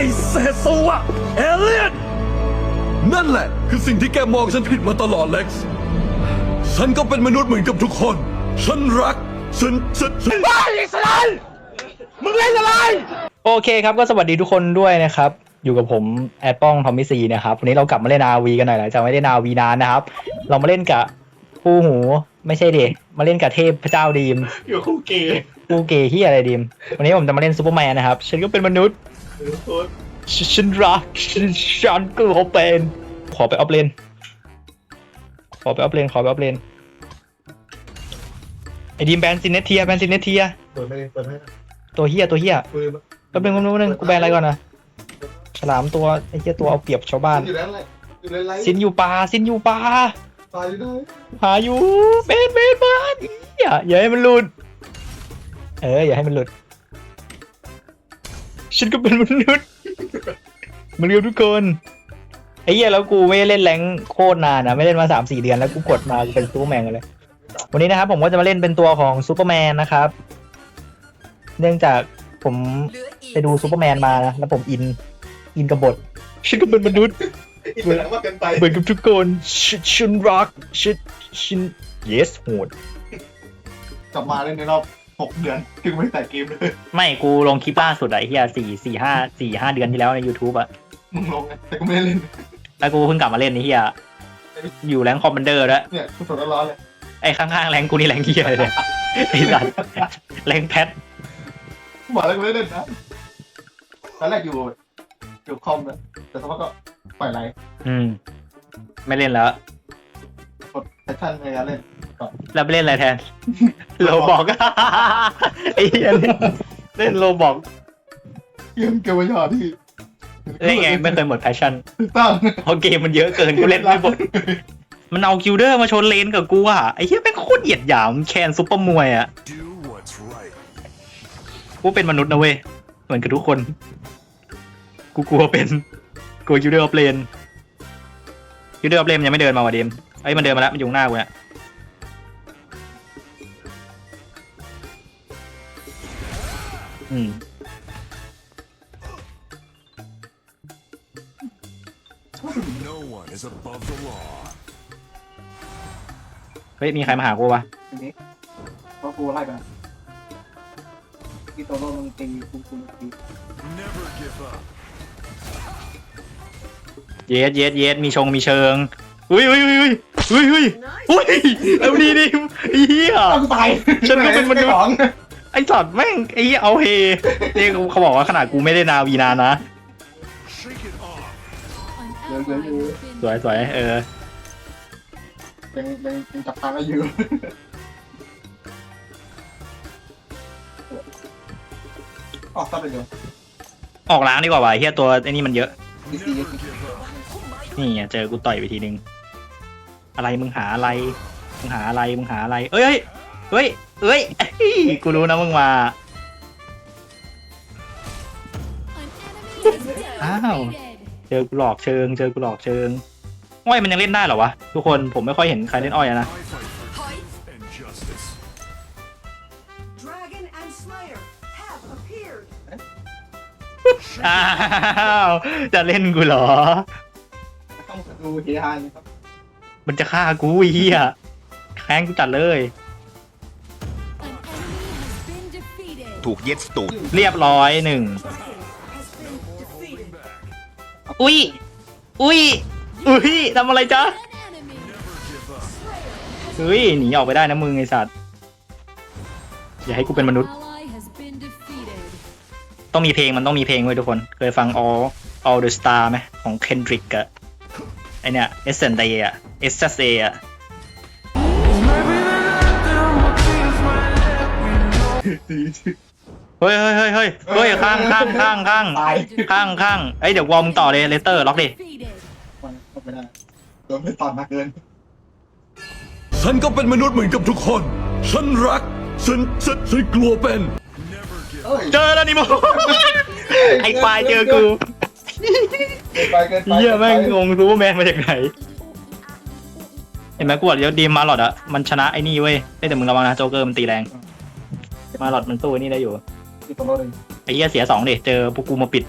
อ้เศษสวะเอเลียนนั่นแหละ คือสิ่งที่แกมองฉันผิดมาตลอดเล็กซ์ฉันก็เป็นมนุษย์เหมือนกับทุกคน ฉันรัก ฉันฉันฉันโอเคครับก็สวัสดีทุกคนด้วยนะครับ อยู่กับผมแอดป้องทอมมิซีนะครับ วันนี้เรากลับมาเล่นอาวีกันหน่อยหลังจากไม่ได้นาวีนานนะครับ เรามาเล่นกับผู้หู ไม่ใช่เด็มาเล่นกับเทพพระเจ้าดีม อยู่คู่เกย์ กูเกย์ที่อะไรดีมวันนี้ผมจะมาเล่นซูเปอร์แมนนะครับ ฉันก็เป็นมนุษย์ฉนฉันรัก ฉันฉันก็เขาเป็น ขอไปออฟเลน ขอไปออฟเลน ขอไปออฟเลน ไอ้ดีมแบนซินเนเทีย แบนซินเนเทีย เปิดไม่เปิดไม่ตัวเฮียตัวเฮียปืนแป๊บนึงแป๊บนึงแป๊บนึงกูแบนอะไรก่อนนะฉลามตัวไอ้เฮียตัวเอาเปรียบชาวบ้าน อยู่แล้วแหละอยู่ในไลฟ์ซินอยู่ป่า ซินอยู่ป่า ตายอยู่ได้หาอยู่เบนเบนบ้านเฮียอย่าให้มันหลุด เอออย่าให้มันหลุด ฉันก็เป็นมนุษย์มันเรียวทุกคนไอ้เหี้ยแล้วกูไม่ได้เล่นแรงค์โคตรนานนะไม่เล่นมาสามสี่เดือนแล้วกูกดมาเป็นซูเปอร์แมนกันเลย วันนี้นะครับผมก็จะมาเล่นเป็นตัวของซูเปอร์แมนนะครับ เนื่องจากผมไปดูซูเปอร์แมนมานะแล้วผมอินอินกับบทฉันก็เป็นมนุษย์ อิสระมากเกินไปเหมือนกับทุกคนฉันฉันรักฉันฉัน yes โหดกลับมาเล่นในรอบ หกเดือนถึงไม่ใส่เกมเลย ไม่กูลงคลิปล่าสุดอะไอ้เฮียสี่สี่ห้าสี่ห้าเดือนที่แล้วใน YouTube อะมึงลงไงแต่ก็ไม่ได้เล่น แล้วกูเพิ่งกลับมาเล่นไอ้เฮียอยู่แรงคอมมานเดอร์แล้วเนี่ยกูสดร้อนๆเลยไอ้ข้างๆแรงกูนี่แรงเฮียเลยเนี่ยไอ้สัตว์แรงแพทกูบอกแล้วกูไม่ได้เล่นนะตอนแรกอยู่อยู่คอมนะแต่สักพักก็ปล่อยไลฟ์อืม ไม่เล่นแล้ว กดแพชชั่นในการเล่น แล้วไปเล่นอะไรแทน โลบอกไอ้เฮียเล่นเล่นโลบอกเกมเกมวิญญาที่เล่นไงไม่เคยหมดแพชชั่นถูกต้องเพราะเกมมันเยอะเกินกูเล่นไม่หมดมันเอาคิวเดอร์มาชนเลนกับกูอะไอ้เหี้ยแม่งโคตรเหยียดหยามแคนซุปเปอร์มวยอะ Do what's right กูเป็นมนุษย์นะเว้ยเหมือนกับทุกคน กูกลัวเป็นกลัวคิวเดอร์ออฟเลนคิวเดอร์ออฟเลนยังไม่เดินมาว่ะเดมไอ้ยมันเดินมาแล้วมันอยู่ข้างหน้ากูเนี่ย อืม No one is above the law เฮ้ย มีใครมาหากูวะทีนี้เพราะกูไล่ไปที่โตโร่มึงตีกูกูตี Never give up เยสเยสเยสมีชงมีเชิงอุ้ยอุ้ยอุ้ยอุ้ยอุ้ยอุ้ยอุ้ยเอาดีดิไอ้เหี้ยอ้าวกูตายฉันก็เป็นมนุษย์ของ ไอ้สัตว์แม่งไอ้เหี้ยเอาเฮนี่เขาบอกว่าขนาดกูไม่ได้นาวีนานนะ Shake it off เดี๋ยวเดี๋ยวอยู่สวยสวยเออยังยังยังจับทางได้อยู่ออกซับไปเดียวออกล้างดีกว่าว่ะไอ้เหี้ยตัวไอ้นี่มันเยอะ ดีซี Never give up นี่ไงเจอกูต่อยไปทีนึง อะไรมึงหาอะไร มึงหาอะไรมึงหาอะไร เอ้ยเฮ้ยเอ้ย เอ้ย กูรู้นะมึงมา อ้าว เจอกูหลอกเชิง เจอกูหลอกเชิง อ้อยมันยังเล่นได้เหรอวะ ทุกคนผมไม่ค่อยเห็นใครเล่นอ้อยอะนะ I fight for truth and justice Dragon and Slayer have appeared. อ้าว จะเล่นกูเหรอ ต้องดูเฮฮานะครับมันจะฆ่ากูไอ้เฮียแข้งกูจัดเลย ถูกเย็ดตูดเรียบร้อยหนึ่ง Has been defeated. อุ้ย อุ้ย อุ้ยทำอะไรจ๊ะเฮ้ยหนีออกไปได้นะมึงไอสัตว์อย่าให้กูเป็นมนุษย์ ต้องมีเพลงมันต้องมีเพลงไว้ยทุกคน เคยฟัง all all the star ไหมของ Kendrick อะไอเนี่ย S N D อะ S S A อะ เฮ้ยเฮ้ยเฮ้ยเฮ้ยเฮ้ยข้างข้างข้างข้างตายข้างข้างเอ้ยเดี๋ยววอร์มงต่อเลยเลสเตอร์ล็อกดิ มันก็ไม่ได้โดนไม่ตอนมากเกินฉันก็เป็นมนุษย์เหมือนกับทุกคน ฉันรัก ฉัน ฉันฉันกลัวเป็น เอ้ยเจอแล้วนี่โม ไอ้ควายเจอกูเกินไปเกินไปเฮียแม่งงงซูเปอร์แมนมาจากไหน เห็นไหมกูบอกเดี๋ยวดีมมาหลอดอะมันชนะไอ้นี่เว้ยเอ้ยแต่มึงระวังนะโจ๊กเกอร์มันตีแรง มาหลอดมันสู้ไอ้นี่ได้อยู่ ที่โตโร่เลยไอ้เหี้ยเสียสองดิเจอพวกกูมาปิด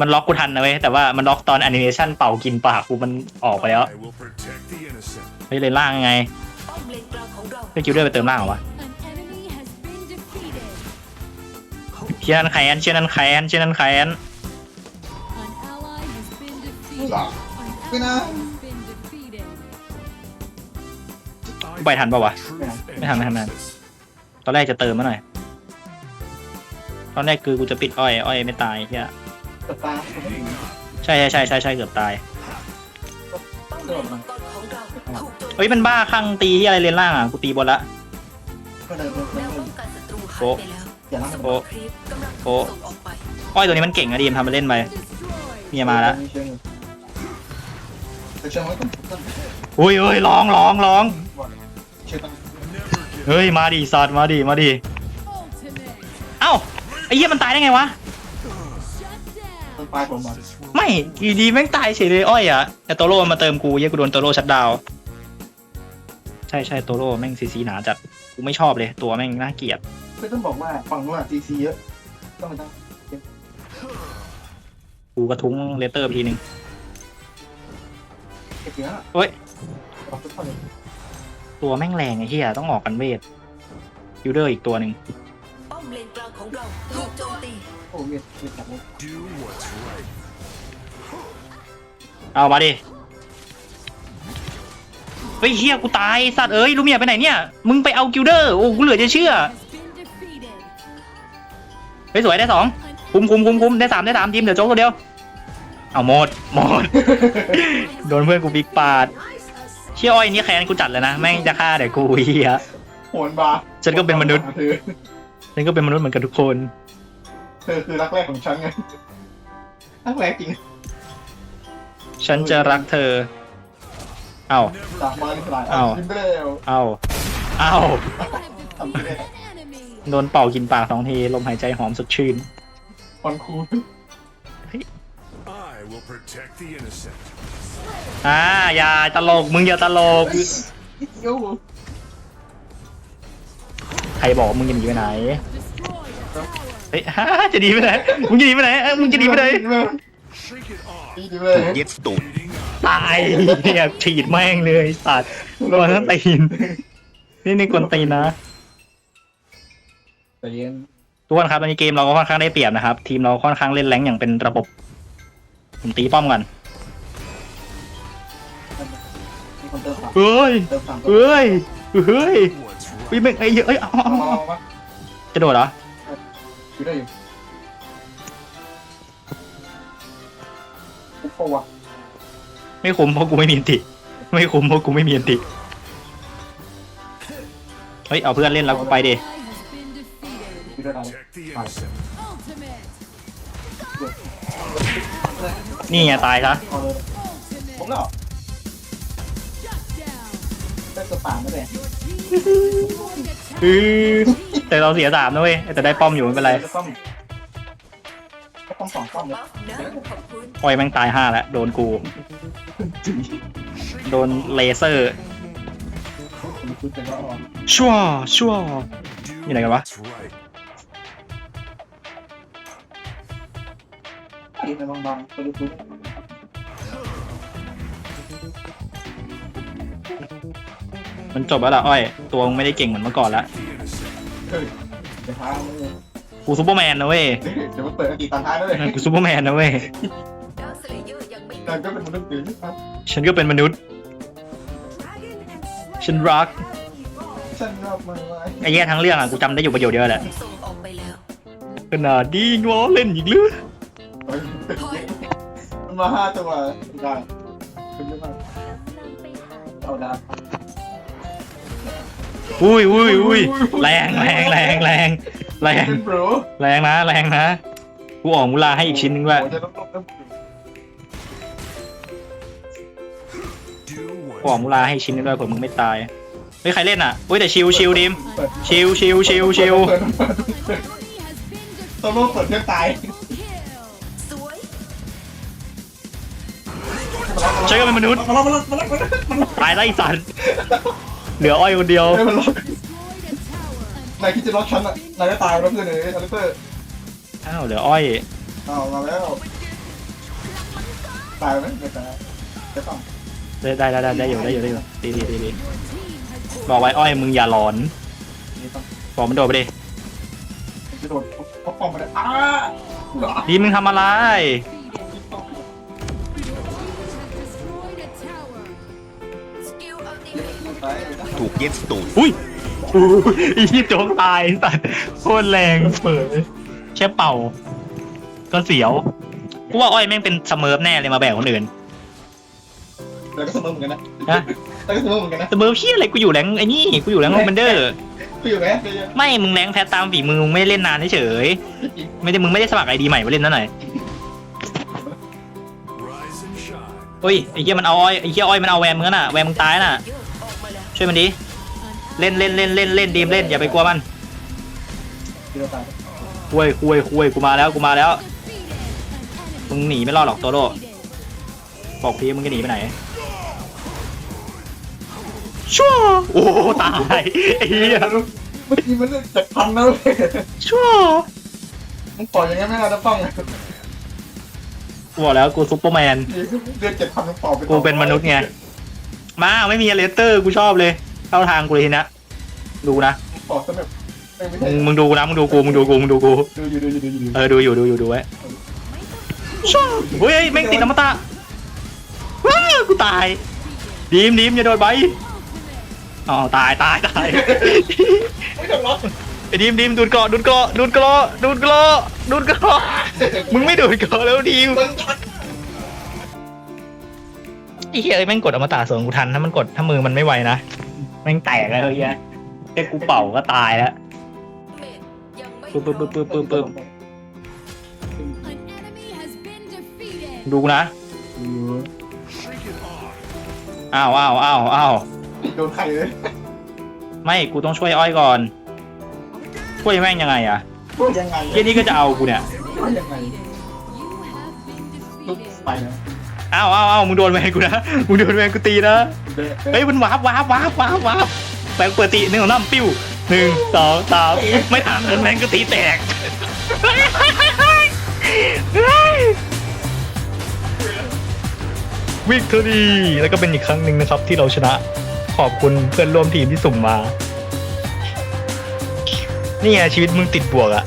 มันล็อกกูทันนะเว้ยแต่ว่ามันล็อกตอนแอนิเมชันเป่ากินปากกูมันออกไปแล้ว I will protect the innocent เฮ้ยเลยล่างยังไงป้อมเลนกลางของเรา เพื่อนคิวเดอร์ไปเติมล่างเหรอวะ An enemy has been defeated. เชียร์นันแคนเชียร์นันแคนเชียร์นันแคน An ally has been defeated. Dạ. An Cái ally nào? has been defeated. กูไปทันปะวะ truth and ไม่ทันไม่ทันไม่ทัน justice ตอนแรกจะเติมมาหน่อย ตอนแรกคือกูจะปิดอ้อย อ้อยไม่ตายเฮียตตาใช่ใช่ใช่ใช่ใช่เกือบตายป้อมเลนมังกรของเราถูกโจมเฮ้ยมันบ้าข้างตีที่อะไรเลนล่างอะ กูตีบนละ ก็เลยแนวป้องกันศัตรูหายโอ้ไปแล้วอย่านั่งโอ้ครีปกำลังโอ้ถูกส่งออกไปอ้อยตัวนี้มันเก่งอะดีมทำมาเล่นไป Destroyed. เมียมาแล้วเชิงเชิงไว้ต้นต้นอุ้ยเอ้ยร้องร้องร้องเชิงต้น เฮ้ย มาดิสัตว์มาดิมาดิ Ultimate. เอ้าไอ้เหี้ยมันตายได้ไงวะ Shut ต้น down. ปลายผมมาไม่อยู่ดีแม่งตายเฉยเลยอ้อยอะแต่โตโร่มันมาเติมกูเหี้ยกูโดนโตโร่ชัดดาวน์ใช่ใช่โตโร่แม่งซีซีหนาจัดกูไม่ชอบเลยตัวแม่งน่าเกลียด คือต้องบอกว่าฝั่งนู้นซีซีเยอะ ต้องไปตั้งกูกระทุ้งเลเตอร์ไปทีนึงเก็บเยอะเฮ้ย ออกทุกคนเลย ตัวแม่งแรงไอ้เหี้ยต้องออกกันเวทยูเดอร์อีกตัวหนึ่งป้อมเลนกลางของเราถูกโจมตีโอ้เวียดเวียดจับเลย do what's right เอามาดิเฮ้ยเฮียกูตายสัตว์เอ้ยลูเมียไปไหนเนี่ย มึงไปเอากิลเดอร์โอ้กูเหลือจะเชื่อ Has been defeated. เฮ้ยสวยได้สอง An คุมคุมคุมคุมได้สามได้สามทีมเดี๋ยวโจ๊กตัวเดียวเอาหมดหมด โดนเพื่อนกูบิ๊กปาด เชี่ยอ้อยนี่แค้นกูจัดเลยนะแม่งจะฆ่าแต่กูเฮีย โหนบาฉันก็เป็นมนุษย์ เธอฉันก็เป็นมนุษย์เหมือนกันทุกคน เธอคือรักแรกของฉันไงรักแรกจริงฉันจะรักเธอ เอาจากมาในสลายอ้าว ยิ้มไปแล้วเอาเอาทำไปแล้ว enemy. โดนเป่ากินปากสองทีลมหายใจหอมสดชื่น คอนคูล I will protect the innocent อ่าอย่าตลกมึงอย่าตลกนิดเดียวใครบอกว่ามึงจะหนีไปไหน Destroyed a tower. เฮ้ยฮ่าจะหนีไปไหน มึงจะหนีไปไหนเอ้ยมึงจะหนีไปไหน shake it off ดีดีเลยถูกเย็ดตูด Leading up ตายเนี่ยฉีดแม่งเลยสัตว์โดนทั้งตีน นี่นี่กวนตีนนะ แต่เย็นทุกคนครับตอนนี้เกมเราก็ค่อนข้างได้เปรียบนะครับ ทีมเราค่อนข้างเล่นแรงอย่างเป็นระบบ ผมตีป้อมก่อน คนเติมสามเฮ้ยเติมสามเฮ้ยเฮ้ย what's วิ right แม่งไอ้เหี้ยเอ้ยเอาเอาเอาเอามาเอาเอามาจะโดดเหรออยู่ได้อยู่ปุ๊บโวะไม่คุ้มเพราะกูไม่มีอันติ ไม่คุ้มเพราะกูไม่มีอันติเฮ้ยเอาเพื่อนเล่นแล้วกูไปดิ Ally has been defeated. อยู่ได้ไร protect the innocent Ultimate. นี่ไงตายซะเอาเลยผม Ultimate. แล้ว Shut down. ได้สตาร์ไม่ได้ Your team has destroyed a อือแต่เราเสียสามนะเว้ยแต่ได้ป้อมอยู่ไม่เป็นไรจะต้องก็ต้องสองป้อมเลยบัฟนะขอบคุณปล่อยแม่งตายห้าแล้วโดนกู โดนเลเซอร์ชัวชั่วชั่วอยู่ไหนกันวะ what's right ตีในบางๆไปดู มันจบแล้วล่ะอ้อย ตัวมึงไม่ได้เก่งเหมือนเมื่อก่อนละ the innocent เฮ้ยเดี๋ยวท้ายเลยกูซูเปอร์แมนนะเว้ยเดี๋ยวมันเปิดอันตีตอนท้ายด้วยกูซูเปอร์แมนนะเว้ยดาร์คสเลเยอร์ยังไม่นั่นก็เป็นมนุษย์ตื่นครับฉันก็เป็นมนุษย์ Dragon and Slayer ฉันรัก evolve ฉันรอบมาไว้ไอ้แย่ทั้งเรื่องอะกูจำได้อยู่ประโยคเดียวแหละส่งออกไปแล้วขนาดดีง้อเล่นอีกหรือเฮ้ยถอยมันมาห้าตัวได้เป็นยังไงเอาดาบ อุ้ยอุ้ยอุ้ยแรงแรงแรงแรงแรงเป็นโปรแรงนะแรงนะ กูออกมูลาให้อีกชิ้นนึงด้วยโอ้จะต้องต้องต้อง do กูออก what's มูลาให้อีกชิ้นนึงด้วยเผื่อมึงไม่ตายเฮ้ยใครเล่นอะอุ้ยแต่ชิวชิวดิมเปิดชิวชิวชิวชิวเปิด An enemy has been โซโล่เปิดเพื่อตาย defeated. Kill. สวยฉันก็เป็นมนุษย์มาแล้วมาแล้วมาแล้วมาแล้วมาแล้วตายไล่สัตว์ เหลืออ้อยคนเดียว เฮ้ยมันล็อก Destroyed a tower. นายคิดจะล็อกฉันอะนายก็ตายแล้วเพื่อนเลยอลิเตอร์อ้าวเหลืออ้อย อ้าวมาแล้วตายไหมไม่ตายจะต้องได้ได้ได้ได้อยู่ได้อยู่ได้อยู่ดีดีดีดีบอกไว้อ้อยมึงอย่าหลอน นี่ต้องบอกมันโดดไปดิจะโดนเขาป้องมาได้อ้าหรอดีมึงทำอะไร Defeated. Your team has destroyed a tower. สกิลอัลติเมทตายถูกเย็ดตูดอุ้ยอู้อีที่โจงตายสัตว์โคตรแรงเปิดแค่เป่า ก็เสียวกูว่าอ้อยแม่งเป็นเสเมิร์ฟแน่เลยมาแบ่งคนอื่นแล้วก็เสมอเหมือนกันนะฮะแล้วก็เสมอเหมือนกันนะเสเมิร์ฟเชี่ยอะไรกูอยู่แรงไอ้นี่กูอยู่แรงโรแมนเดอร์คืออยู่ไหมไม่มึงแรงแพ้ตามฝีมือมึงไม่ได้เล่นนานเฉยๆไม่ได้มึงไม่ได้สมัครไอดีใหม่มาเล่นนั่นหน่อยเฮ้ยไอ้เหี้ยมันเอาอ้อยไอ้เหี้ยอ้อยมันเอาแวมมึงน่ะแวมมึงตายน่ะ ช่วยมันดิ An เล่นเล่นเล่นเล่นเล่นดีมเล่นอย่าไปกลัวมันที่เราตายคุยคุยคุยกูมาแล้วกูมาแล้ว defeated. An enemy มึงหนีไม่รอดหรอกโตโร่ defeated. บอกพี่มึงจะหนีไปไหนชั่วโอ้โหตายไอ้เหี้ยเมื่อกี้มันเจ็ดพันนะเว้ยชั่วมึงปล่อยอย่างงี้ไม่น่าจะต้องกูบอกแล้วกูซุปเปอร์แมนเดือนเจ็ดพันมึงปล่อยไปกูเป็นมนุษย์ไง มาไม่มีเลสเตอร์กูชอบเลยเข้าทางกูเลยทีนะดูนะปล่อยซะแบบไม่ใช่มึงมึงดูนะมึงดูกูมึงดูกูมึงดูกูดูอยู่ดูอยู่ดูอยู่เออดูอยู่ดูอยู่ดูไว้ชั่วเฮ้ยแม่งติดน้ำตาว้าวกูตายดีมดีมอย่าโดนใบอ๋อตายตายตายไม่ต้องล็อกไอ้ดีมดีมดูดเกาะดูดเกาะดูดเกาะดูดเกาะดูดเกาะมึงไม่ดูดเกาะแล้วดีมมึงชักไอ้เหี้ยเอ้ยแม่งกดอมตะส่วนกูทันถ้ามันกดถ้ามือมันไม่ไวนะแม่งแตกเลยเฮ้ยแค่กูเป่าก็ตายแล้วเมทยังไม่ปึ๊บปึ๊บปึ๊บปึ๊บปึ๊บปึ๊บ An enemy has been defeated. ดูนะอ้าวอ้าวอ้าวอ้าวโดนใครเลยไม่กูต้องช่วยอ้อยก่อนช่วยแม่งยังไงอะพูดยังไงเหี้ยนี่ก็จะเอากูเนี่ยพูดยังไง You have been ลุก defeated. ไปนะ อ้าวอ้าวอ้าวมึงโดนแมงกูนะ มึงโดนแมงกูตีนะ เฮ้ยมันวาร์ปวาร์ปวาร์ปวาร์ปวาร์ปแบงเปิดตีหนึ่งของน้ำปิ้วหนึ่งสองสามไม่ถามเงินแมงก็ตีแตกวิกตอรี่แล้วก็เป็นอีกครั้งหนึ่งนะครับ ที่เราชนะ ขอบคุณเพื่อนร่วมทีมที่สุ่มมา นี่ไงชีวิตมึงติดบวกอะ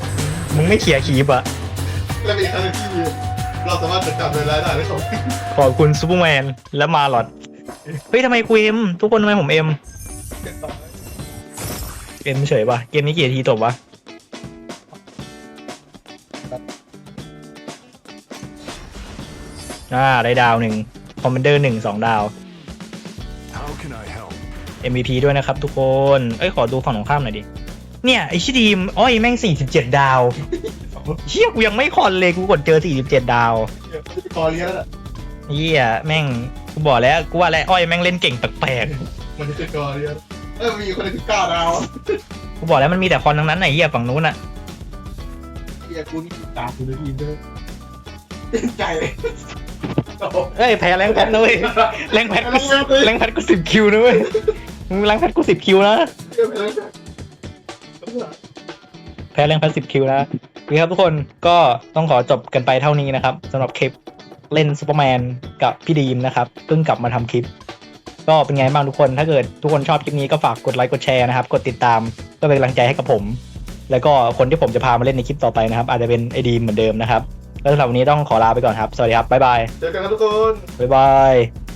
มึงไม่เขียร์คีบอะแล้วเป็นอีกครั้งหนึ่งที่ เราสามารถจดจำเวลาได้ได้ครับขอบคุณซูเปอร์แมนและมาหลอดเฮ้ยทำไมกูเอ็มทุกคนทำไมผมเอ็มเกมเฉยป่ะเกมนี้กี่นาทีจบวะอ่าได้ดาวหนึ่งคอมมานเดอร์หนึ่งสองดาว MVP ด้วยนะครับทุกคน เอ้ย ขอดูฝั่งตรงข้ามหน่อยดิ เนี่ย ไอชิดีม อ้อย แม่ง 47 ดาว เฮียกูยังไม่คอนเลยกูกดเจอ 47 ดาวคอเลี้ยงอะเฮียแม่งกูบอกแล้วกูว่าแล้วอ้อยแม่งเล่นเก่งแปลกมันจะเป็นคอเลี้ยงเออมีคนที่เก้าดาวๆกูบอกแล้วมันมีแต่คอนทั้งนั้นไหนะเฮียฝั่งนู้นอะเฮียกูนี่ตาคุณทีมด้วยใจเอ้ยแพ้แรงแพทนะเว้ยแรงแพทกูแรงแพทกูสิบคิวนะเว้ยมึงแรงแพทกูสิบคิวนะแพ้แรงแพทสิบคิวนะ โอเคครับทุกคนก็ต้องขอจบกันไปเท่านี้นะครับสำหรับคลิปเล่นซูเปอร์แมนกับพี่ดีมนะครับเพิ่งกลับมาทำคลิป ก็เป็นไงบ้างทุกคน ถ้าเกิดทุกคนชอบคลิปนี้ก็ฝากกดไลค์กดแชร์นะครับ กดติดตามก็เป็นกำลังใจให้กับผม แล้วก็คนที่ผมจะพามาเล่นในคลิปต่อไปนะครับ อาจจะเป็นไอดีมเหมือนเดิมนะครับแล้วสำหรับวันนี้ต้องขอลาไปก่อนครับ สวัสดีครับบ๊ายบายเจอกันนะทุกคนบ๊ายบาย